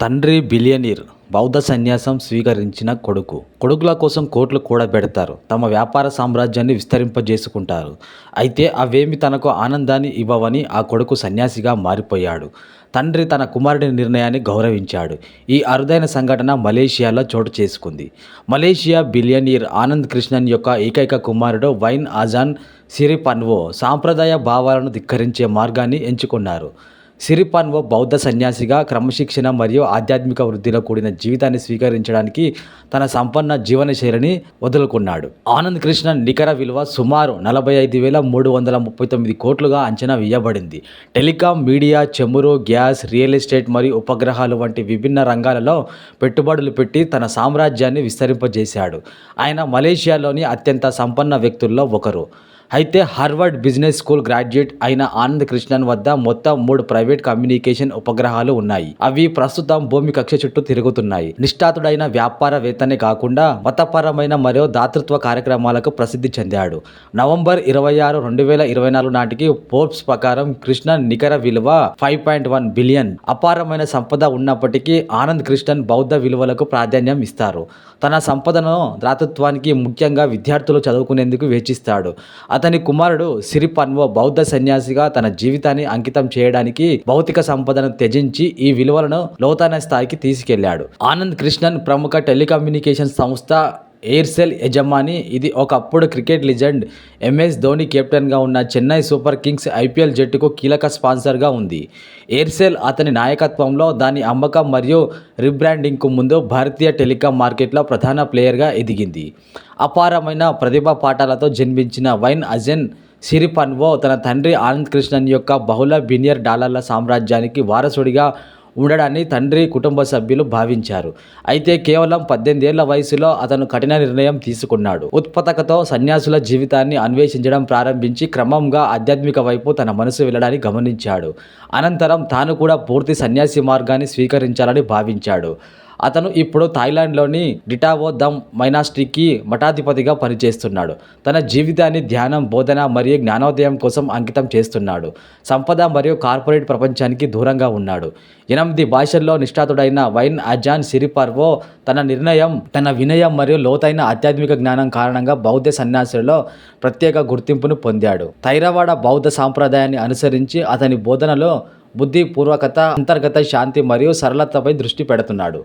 తండ్రి బిలియనీర్ బౌద్ధ సన్యాసం స్వీకరించిన కొడుకు. కొడుకుల కోసం కోట్లు కూడబెడతారు. తమ వ్యాపార సామ్రాజ్యాన్ని విస్తరింపజేసుకుంటారు. అయితే అవేమి తనకు ఆనందాన్ని ఇవ్వవని ఆ కొడుకు సన్యాసిగా మారిపోయాడు. తండ్రి తన కుమారుడి నిర్ణయాన్ని గౌరవించాడు. ఈ అరుదైన సంఘటన మలేషియాలో చోటు చేసుకుంది. మలేషియా బిలియనీర్ ఆనంద్ కృష్ణన్ యొక్క ఏకైక కుమారుడు వైన్ ఆజాన్ సిరిపన్వో సాంప్రదాయ భావాలను ధిక్కరించే మార్గాన్ని ఎంచుకున్నారు. సిరిపాన్వో బౌద్ధ సన్యాసిగా క్రమశిక్షణ మరియు ఆధ్యాత్మిక వృద్ధిలో కూడిన జీవితాన్ని స్వీకరించడానికి తన సంపన్న జీవనశైలిని వదులుకున్నాడు. ఆనంద్ కృష్ణ నికర విలువ సుమారు నలభై ఐదు వేల మూడు వందల ముప్పై తొమ్మిది కోట్లుగా అంచనా వేయబడింది. టెలికాం మీడియా చమురు గ్యాస్ రియల్ ఎస్టేట్ మరియు ఉపగ్రహాలు వంటి విభిన్న రంగాలలో పెట్టుబడులు పెట్టి తన సామ్రాజ్యాన్ని విస్తరింపజేశాడు. ఆయన మలేషియాలోని అత్యంత సంపన్న వ్యక్తుల్లో ఒకరు. అయితే హార్వర్డ్ బిజినెస్ స్కూల్ గ్రాడ్యుయేట్ అయిన ఆనంద్ కృష్ణన్ వద్ద మొత్తం మూడు ప్రైవేట్ కమ్యూనికేషన్ ఉపగ్రహాలు ఉన్నాయి. అవి ప్రస్తుతం భూమి కక్ష చుట్టూ తిరుగుతున్నాయి. నిష్ఠాతుడైన వ్యాపారవేత్తనే కాకుండా మతపరమైన మరియు దాతృత్వ కార్యక్రమాలకు ప్రసిద్ధి చెందాడు. నవంబర్ ఇరవై ఆరు రెండు వేల ఇరవై నాలుగు నాటికి ఫోర్బ్స్ ప్రకారం కృష్ణన్ నికర విలువ ఫైవ్ పాయింట్ వన్ బిలియన్ అపారమైన సంపద ఉన్నప్పటికీ ఆనంద్ కృష్ణన్ బౌద్ధ విలువలకు ప్రాధాన్యం ఇస్తారు. తన సంపదను దాతృత్వానికి ముఖ్యంగా విద్యార్థులు చదువుకునేందుకు వేచిస్తాడు. అతని కుమారుడు సిరిపన్వో బౌద్ధ సన్యాసిగా తన జీవితాన్ని అంకితం చేయడానికి భౌతిక సంపదను త్యజించి ఈ విలువలను లోతైన స్థాయికి తీసుకెళ్ళాడు. ఆనంద్ కృష్ణన్ ప్రముఖ టెలికమ్యూనికేషన్ సంస్థ ఎయిర్సెల్ యజమాని. ఇది ఒకప్పుడు క్రికెట్ లిజెండ్ ఎంఎస్ ధోని కెప్టెన్గా ఉన్న చెన్నై సూపర్ కింగ్స్ ఐపీఎల్ జట్టుకు కీలక స్పాన్సర్గా ఉంది. ఎయిర్సెల్ అతని నాయకత్వంలో దాని అమ్మకం మరియు రీబ్రాండింగ్కు ముందు భారతీయ టెలికాం మార్కెట్లో ప్రధాన ప్లేయర్గా ఎదిగింది. అపారమైన ప్రతిభా పాఠాలతో జన్మించిన వైన్ అజెన్ సిరిపన్వో తన తండ్రి ఆనంద్ కృష్ణన్ యొక్క బహుళ బిలియన్ డాలర్ల సామ్రాజ్యానికి వారసుడిగా ఉండడాన్ని తండ్రి కుటుంబ సభ్యులు భావించారు. అయితే కేవలం పద్దెనిమిది ఏళ్ళ వయసులో అతను కఠిన నిర్ణయం తీసుకున్నాడు. ఉత్పతకతో సన్యాసుల జీవితాన్ని అన్వేషించడం ప్రారంభించి క్రమంగా ఆధ్యాత్మిక వైపు తన మనసు వెళ్ళడాన్ని గమనించాడు. అనంతరం తాను కూడా పూర్తి సన్యాసి మార్గాన్ని స్వీకరించాలని భావించాడు. అతను ఇప్పుడు థాయిలాండ్లోని డిటావో దమ్ మైనాస్ట్రీకి మఠాధిపతిగా పనిచేస్తున్నాడు. తన జీవితాన్ని ధ్యానం బోధన మరియు జ్ఞానోదయం కోసం అంకితం చేస్తున్నాడు. సంపద మరియు కార్పొరేట్ ప్రపంచానికి దూరంగా ఉన్నాడు. ఎనిమిది భాషల్లో నిష్ఠాతుడైన వైన్ అజాన్ సిరిపర్వో తన నిర్ణయం తన వినయం మరియు లోతైన ఆధ్యాత్మిక జ్ఞానం కారణంగా బౌద్ధ సన్యాసులలో ప్రత్యేక గుర్తింపును పొందాడు. థైరవాడ బౌద్ధ సాంప్రదాయాన్ని అనుసరించి అతని బోధనలో బుద్ధిపూర్వకత అంతర్గత శాంతి మరియు సరళతపై దృష్టి పెడుతున్నాడు.